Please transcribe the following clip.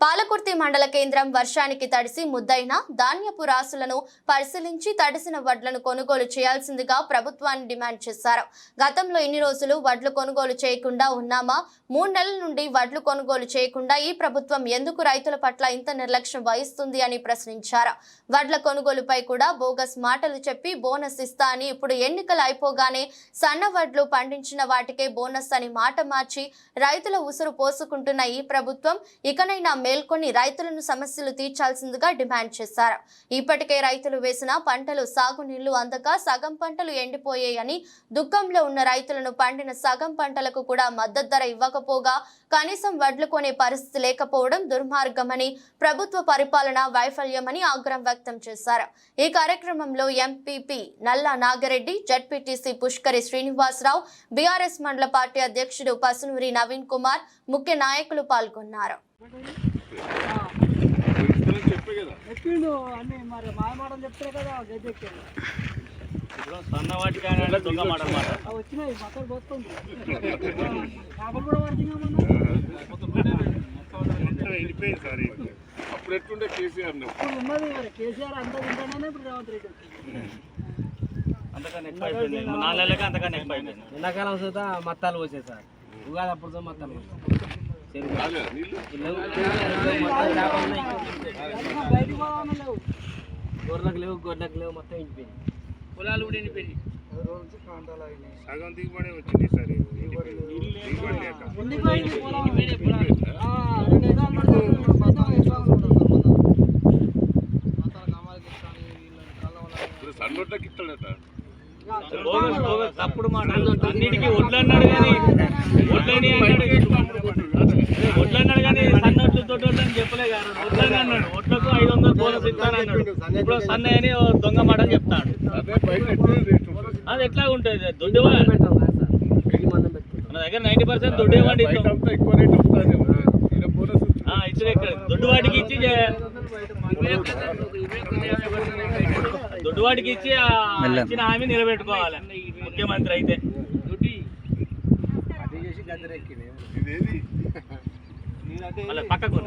పాలకుర్తి మండల కేంద్రం వర్షానికి తడిసి ముద్దైన ధాన్యపు రాసులను పరిశీలించి తడిసిన వడ్లను కొనుగోలు చేయాల్సిందిగా ప్రభుత్వాన్ని డిమాండ్ చేశారు. గతంలో ఇన్ని రోజులు వడ్లు కొనుగోలు చేయకుండా ఉన్నామా? మూడు నెలల నుండి వడ్లు కొనుగోలు చేయకుండా ఈ ప్రభుత్వం ఎందుకు రైతుల పట్ల ఇంత నిర్లక్ష్యం వహిస్తుంది అని ప్రశ్నించారు. వడ్ల కొనుగోలుపై కూడా బోగస్ మాటలు చెప్పి బోనస్ ఇస్తా అని ఇప్పుడు ఎన్నికలు అయిపోగానే సన్న వడ్లు పండించిన వాటికే బోనస్ అని మాట మార్చి రైతుల ఉసురు పోసుకుంటున్న ఈ ప్రభుత్వం ఇకనైనా మేల్కొని రైతులను సమస్యలు తీర్చాల్సిందిగా డిమాండ్ చేశారు. ఇప్పటికే రైతులు వేసిన పంటలు సాగునీళ్ళు అందక సగం పంటలు ఎండిపోయాయని దుఃఖంలో ఉన్న రైతులను పండిన సగం పంటలకు కూడా మద్దతు ధర ఇవ్వకపోగా కనీసం వడ్లు కొనే పరిస్థితి లేకపోవడం దుర్మార్గమని ప్రభుత్వ పరిపాలన వైఫల్యమని ఆగ్రహం వ్యక్తం చేశారు. ఈ కార్యక్రమంలో MPP Nalla Nagareddy ZPTC Pushkari Srinivasarao BRS mandal party అధ్యక్షుడు పసునూరి నవీన్ కుమార్ ముఖ్య నాయకులు పాల్గొన్నారు. ఇస్తానని చెప్పే కదా ఎక్కిండు అన్ని మరి మాయమాటలు చెప్తారు కదా ఎక్కాడు. సన్న వాటికి వచ్చినాయి పోతుంది చేపలు కూడా సార్ అప్పుడు ఎట్లుండే కేసీఆర్ నువ్వు ఇప్పుడు ఉన్నది మరి కేసీఆర్ అంతా తింటానే ఇప్పుడు రేవంత్ రెడ్డి ఎక్కువ ఎక్కువ ఎండాకాలం మత్తాలు పోసే సార్. ఉగాది అప్పుడు మత్తాలు పోసే రాలేదా లేవు గొర్రెలకు లేవు మొత్తం ఇంటిపోయింది పొలాలు కూడా ఎండిపోయింది సగం దిగుబడి వచ్చింది సార్ సన్నోట్లకి ఇస్తాడట తప్పుడు మాట. అన్నిటికీ వడ్లు అన్నాడు కానీ వడ్లని అన్నాడు వడ్లు అన్నాడు కానీ సన్నట్లు తోటోళ్ళు ఐదు వందలు బోనస్ ఇప్పుడు సన్న అని దొంగ మాట అని చెప్తాడు. అదే ఎట్లా రేట్ ఉంటుంది పెట్టుకుంటాం మన దగ్గర నైన్టీ పర్సెంట్ దొడ్డి వాడి బయట అంతా ఎక్కువ రేట్ వస్తుంది ఈయన బోనస్ వచ్చింది. ఇచ్చిన ఇక్కడ. దొడ్డు వాటికి ఇచ్చి దొడ్డు వాటికి ఇచ్చి ఇచ్చిన హామీ నిలబెట్టుకోవాలి. ముఖ్యమంత్రి అయితే. పక్కకు